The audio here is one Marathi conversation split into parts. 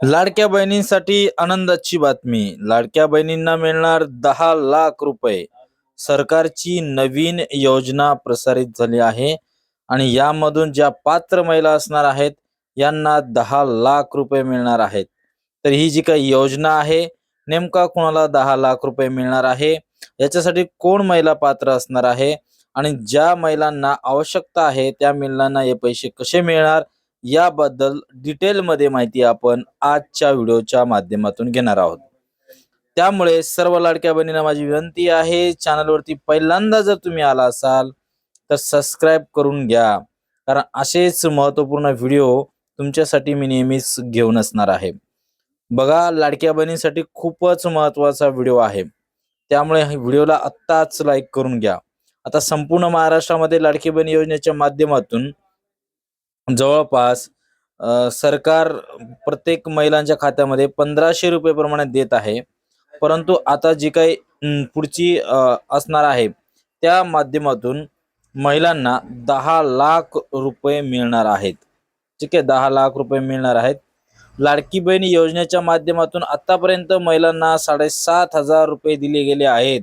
लाडक्या बहिणींसाठी आनंदाची बातमी. लाडक्या बहिणींना मिळणार दहा लाख रुपये. सरकारची नवीन योजना प्रसारित झाली आहे आणि यामधून ज्या पात्र महिला असणार आहेत यांना दहा लाख रुपये मिळणार आहेत. तर ही जी काही योजना आहे नेमका कोणाला दहा लाख रुपये मिळणार आहे? याच्यासाठी कोण महिला पात्र असणार आहे? आणि ज्या महिलांना आवश्यकता आहे त्या महिलांना हे पैसे कसे मिळणार? याबद्दल डिटेलमध्ये माहिती आपण आजच्या व्हिडिओच्या माध्यमातून घेणार आहोत. त्यामुळे सर्व लाडक्या बहिणींना माझी विनंती आहे चॅनलवरती पहिल्यांदा जर तुम्ही आला असाल तर सबस्क्राईब करून घ्या. कारण असेच महत्त्वपूर्ण व्हिडिओ तुमच्यासाठी मी नेहमीच घेऊन असणार आहे. बघा लाडक्या बहिणींसाठी खूपच महत्त्वाचा व्हिडिओ आहे. त्यामुळे व्हिडिओला आत्ताच लाईक करून घ्या. आता संपूर्ण महाराष्ट्रामध्ये लाडकी बहीण योजनेच्या माध्यमातून जवळपास सरकार प्रत्येक महिलांच्या खात्यामध्ये पंधराशे रुपये प्रमाणे देत आहे. परंतु आता जी काही पुढची असणार आहे त्या माध्यमातून महिलांना दहा लाख रुपये मिळणार आहेत. ठीक आहे दहा लाख रुपये मिळणार आहेत. लाडकी बहीण योजनेच्या माध्यमातून आतापर्यंत महिलांना साडेसात हजार रुपये दिले गेले आहेत.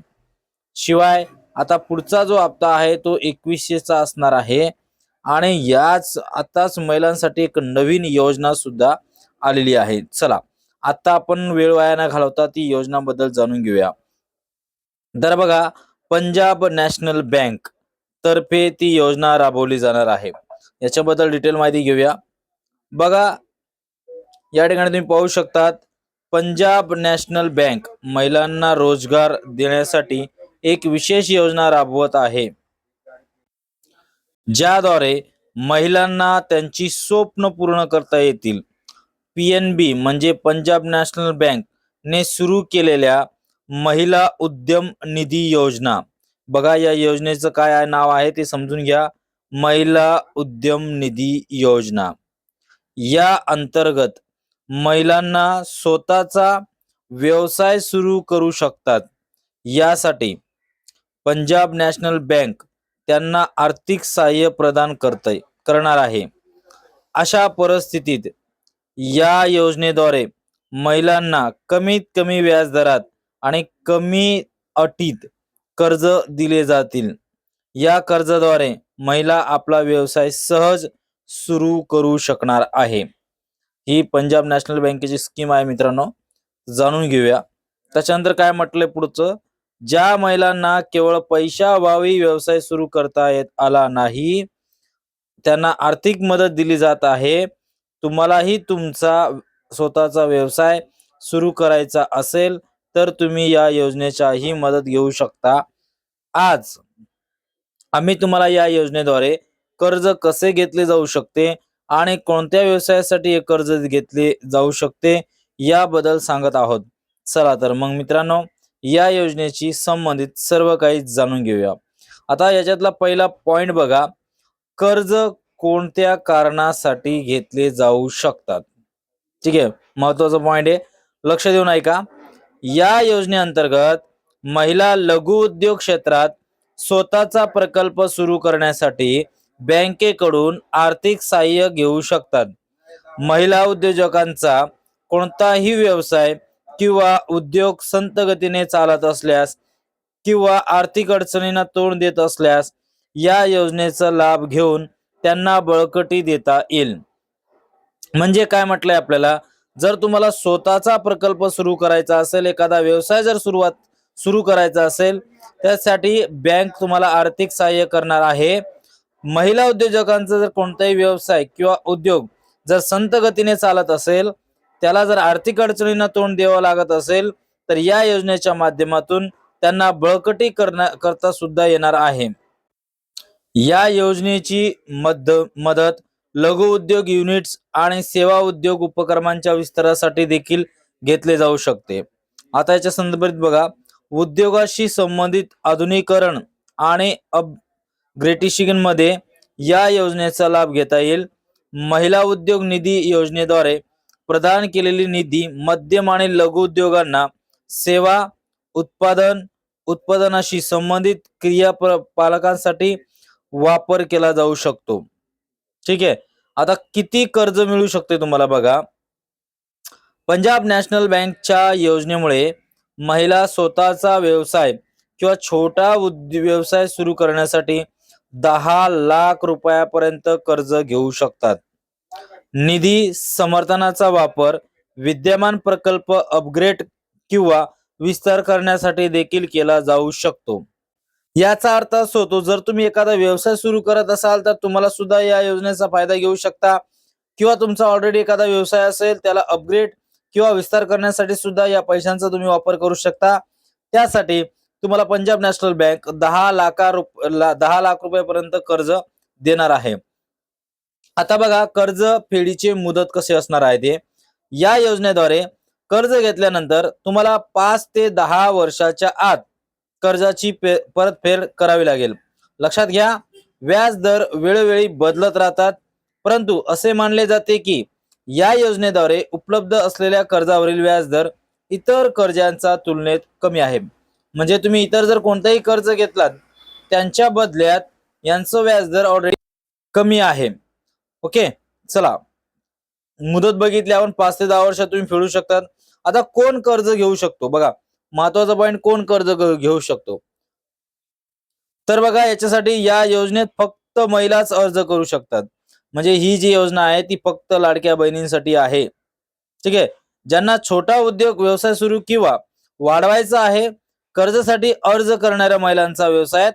शिवाय आता पुढचा जो हप्ता आहे तो एकवीसशेचा असणार आहे. आणि याच आताच महिलांसाठी एक नवीन योजना सुद्धा आलेली आहे. चला आता आपण वेळ वाया न घालवता ती योजनाबद्दल जाणून घेऊया. तर बघा पंजाब नॅशनल बँक तर्फे ती योजना राबवली जाणार आहे. याच्याबद्दल डिटेल माहिती घेऊया. बघा या ठिकाणी तुम्ही पाहू शकतात पंजाब नॅशनल बँक महिलांना रोजगार देण्यासाठी एक विशेष योजना राबवत आहे. ज्याद्वारे महिलांना त्यांची स्वप्न पूर्ण करता येतील. पी एन बी म्हणजे पंजाब नॅशनल बँक ने सुरू केलेल्या महिला उद्यम निधी योजना. बघा या योजनेचं काय नाव आहे ते समजून घ्या. महिला उद्यम निधी योजना. या अंतर्गत महिलांना स्वतःचा व्यवसाय सुरू करू शकतात. यासाठी पंजाब नॅशनल बँक त्यांना आर्थिक सहाय्य प्रदान करतय करणार आहे. अशा परिस्थितीत या योजनेद्वारे महिलांना कमीत कमी व्याजदरात आणि कमी अटीत कर्ज दिले जातील. या कर्जाद्वारे महिला आपला व्यवसाय सहज सुरू करू शकणार आहे. ही पंजाब नॅशनल बँकेची स्कीम आहे मित्रांनो. जाणून घेऊया. त्याच्यानंतर काय म्हटलंय पुढचं? ज्या महिलांना केवळ पैशाअभावी व्यवसाय सुरू करता येत आला नाही त्यांना आर्थिक मदत दिली जात आहे. तुम्हालाही तुमचा स्वतःचा व्यवसाय सुरू करायचा असेल तर तुम्ही या योजनेच्याही मदत घेऊ शकता. आज आम्ही तुम्हाला या योजनेद्वारे कर्ज कसे घेतले जाऊ शकते आणि कोणत्या व्यवसायासाठी हे कर्ज घेतले जाऊ शकते याबद्दल सांगत आहोत. चला तर मग मित्रांनो या योजनेची संबंधित सर्व काही जाणून घेऊया. आता याच्यातला पहिला पॉइंट बघा. कर्ज कोणत्या कारणासाठी घेतले जाऊ शकतात? ठीक आहे महत्त्वाचा पॉइंट आहे. लक्ष देऊन ऐका. या योजनेअंतर्गत महिला लघु उद्योग क्षेत्रात स्वतःचा प्रकल्प सुरू करण्यासाठी बँकेकडून आर्थिक सहाय्य घेऊ शकतात. महिला उद्योजकांचा कोणताही व्यवसाय किंवा उद्योग संत गतीने चालत असल्यास किंवा आर्थिक अडचणींना तोंड देत असल्यास या योजनेचा लाभ घेऊन त्यांना बळकटी देता येईल. म्हणजे काय म्हटलंय आपल्याला? जर तुम्हाला स्वतःचा प्रकल्प सुरू करायचा असेल एखादा व्यवसाय जर सुरुवात सुरू करायचा असेल त्यासाठी बँक तुम्हाला आर्थिक सहाय्य करणार आहे. महिला उद्योजकांचा जर कोणताही व्यवसाय किंवा उद्योग जर संत गतीने चालत असेल त्याला जर आर्थिक अडचणींना तोंड द्यावं लागत असेल तर या योजनेच्या माध्यमातून त्यांना बळकटी करण्या करता सुद्धा येणार आहे. या योजनेची मद मदत लघु उद्योग युनिट्स आणि सेवा उद्योग उपक्रमांच्या विस्तारासाठी देखील घेतले जाऊ शकते. आता याच्या संदर्भात बघा. उद्योगाशी संबंधित आधुनिकरण आणि अपग्रेटेशनमध्ये या योजनेचा लाभ घेता येईल. महिला उद्योग निधी योजनेद्वारे प्रदान केलेली निधी मध्यम आणि लघु उद्योगांना सेवा उत्पादन उत्पादनाशी संबंधित क्रियापालकांसाठी वापर केला जाऊ शकतो. ठीक आहे? आता किती कर्ज मिळू शकते तुम्हाला बघा? पंजाब नॅशनल बँकच्या योजनेमुळे महिला स्वतःचा व्यवसाय किंवा छोटा व्यवसाय सुरू करण्यासाठी दहा लाख रुपयापर्यंत कर्ज घेऊ शकतात. निधी समर्थनाचा वापर विद्यमान प्रकल्प अपग्रेड किंवा विस्तार करण्यासाठी देखील केला जाऊ शकतो. याचा अर्थ असो तो जर तुम्ही एखादा व्यवसाय सुरू करत असाल तर तुम्हाला सुद्धा या योजनेचा फायदा घेऊ शकता. किंवा तुमचा ऑलरेडी एखादा व्यवसाय असेल त्याला अपग्रेड किंवा विस्तार करण्यासाठी सुद्धा या पैशांचा तुम्ही वापर करू शकता. त्यासाठी तुम्हाला पंजाब नॅशनल बँक दहा लाखा रुप ला- दहा लाख रुपयापर्यंत कर्ज देणार आहे. आता बघा कर्ज फेडीचे मुदत कसे असणार आहे ते. या योजनेद्वारे कर्ज घेतल्यानंतर तुम्हाला पाच ते दहा वर्षाच्या आत कर्जाची पे- परतफेड करावी लागेल. लक्षात घ्या व्याज दर वेळोवेळी बदलत राहतात. परंतु असे मानले जाते की या योजनेद्वारे उपलब्ध असलेल्या कर्जावरील व्याज दर इतर कर्जांच्या तुलनेत कमी आहे. म्हणजे तुम्ही इतर जर कोणताही कर्ज घेतलात त्यांच्या बदल्यात यांचं व्याज दर ऑलरेडी कमी आहे. ओके चला. मुदत बघितली आपण पाच ते दहा वर्षात तुम्ही फेडू शकतात. आता कोण कर्ज घेऊ शकतो? बघा महत्त्वाचा पॉईंट कोण कर्ज घेऊ शकतो? तर बघा याच्यासाठी या योजनेत फक्त महिलाच अर्ज करू शकतात. म्हणजे ही जी योजना आहे ती फक्त लाडक्या बहिणींसाठी आहे. ठीक आहे? ज्यांना छोटा उद्योग व्यवसाय सुरू किंवा वाढवायचा आहे कर्जासाठी अर्ज करणाऱ्या महिलांचा व्यवसायात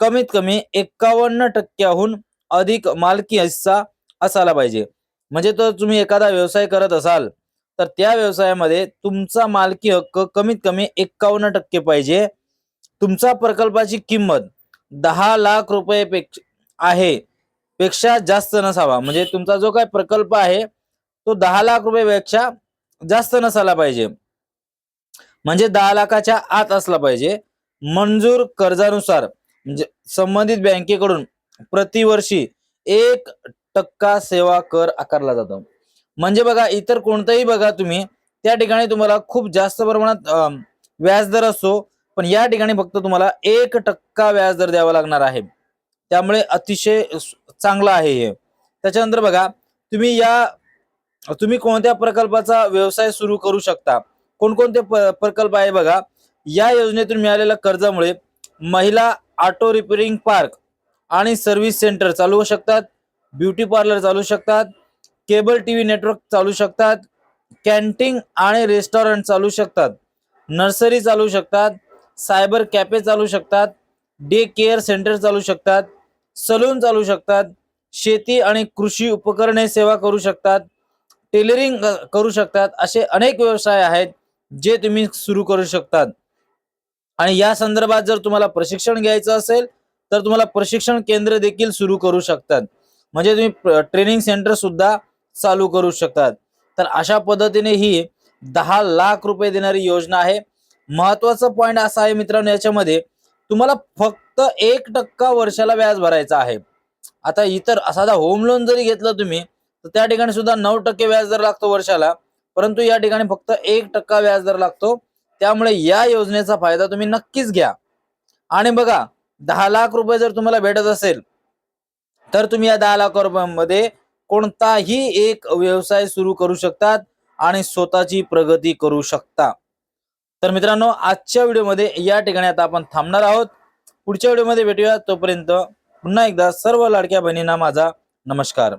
कमीत कमी एक्कावन्न टक्क्याहून अधिक मालकी हिस्सा असायला पाहिजे. म्हणजे तर तुम्ही एखादा व्यवसाय करत असाल तर त्या व्यवसायामध्ये तुमचा मालकी हक्क कमीत कमी एक्कावन्न टक्के पाहिजे. तुमचा प्रकल्पाची किंमत दहा लाख रुपये पेक्षा आहे पेक्षा जास्त नसावा. म्हणजे तुमचा जो काही प्रकल्प आहे तो दहा लाख रुपयेपेक्षा जास्त नसायला पाहिजे. म्हणजे दहा लाखाच्या आत असला पाहिजे. मंजूर कर्जानुसार म्हणजे संबंधित बँकेकडून प्रतिवर्षी एक टक्का सेवा कर आकारला जातो. म्हणजे बघा इतर कोणताही बघा तुम्ही त्या ठिकाणी तुम्हाला खूप जास्त प्रमाणात व्याजदर असतो पण या ठिकाणी फक्त तुम्हाला एक टक्का व्याजदर द्यावा लागणार आहे. त्यामुळे अतिशय चांगलं आहे हे. त्याच्यानंतर बघा तुम्ही या तुम्ही कोणत्या प्रकल्पाचा व्यवसाय सुरू करू शकता? कोणकोणते प्रकल्प आहे बघा? या योजनेतून मिळालेल्या कर्जामुळे महिला ऑटो रिपेअरिंग पार्क आणि सर्व्हिस सेंटर चालवू शकतात. ब्युटी पार्लर चालू शकतात केबल टीव्ही नेटवर्क चालू शकतात कॅन्टीन आणि रेस्टॉरंट चालू शकतात नर्सरी चालू शकतात सायबर कॅफे चालू शकतात डे केअर सेंटर चालू शकतात सलून चालू शकतात शेती आणि कृषी उपकरणे सेवा करू शकतात टेलरिंग करू शकतात असे अनेक व्यवसाय आहेत जे तुम्ही सुरू करू शकतात. आणि या संदर्भात जर तुम्हाला प्रशिक्षण घ्यायचं असेल तर तुम्हाला प्रशिक्षण केंद्र देखील सुरू करू शकतात. म्हणजे तुम्ही ट्रेनिंग सेंटर सुद्धा चालू करू शकतात. तर अशा पद्धतीने ही दहा लाख रुपये देणारी योजना आहे. महत्त्वाचा पॉइंट असा आहे मित्रांनो याच्यामध्ये तुम्हाला फक्त एक टक्का वर्षाला व्याज भरायचा आहे. आता इतर साधा होम लोन जरी घेतलं तुम्ही तर त्या ठिकाणी सुद्धा नऊ टक्के व्याज दर लागतो वर्षाला. परंतु या ठिकाणी फक्त एक टक्का व्याज दर लागतो. त्यामुळे या योजनेचा फायदा तुम्ही नक्कीच घ्या. आणि बघा दहा लाख रुपये जर तुम्हाला भेटत असेल तर तुम्ही या दहा लाख रुपयांमध्ये कोणताही एक व्यवसाय सुरू करू शकतात आणि स्वतःची प्रगती करू शकता. तर मित्रांनो आजच्या व्हिडिओमध्ये या ठिकाणी आता आपण थांबणार आहोत. पुढच्या व्हिडिओमध्ये भेटूया. तोपर्यंत पुन्हा एकदा सर्व लाडक्या बहिणींना माझा नमस्कार.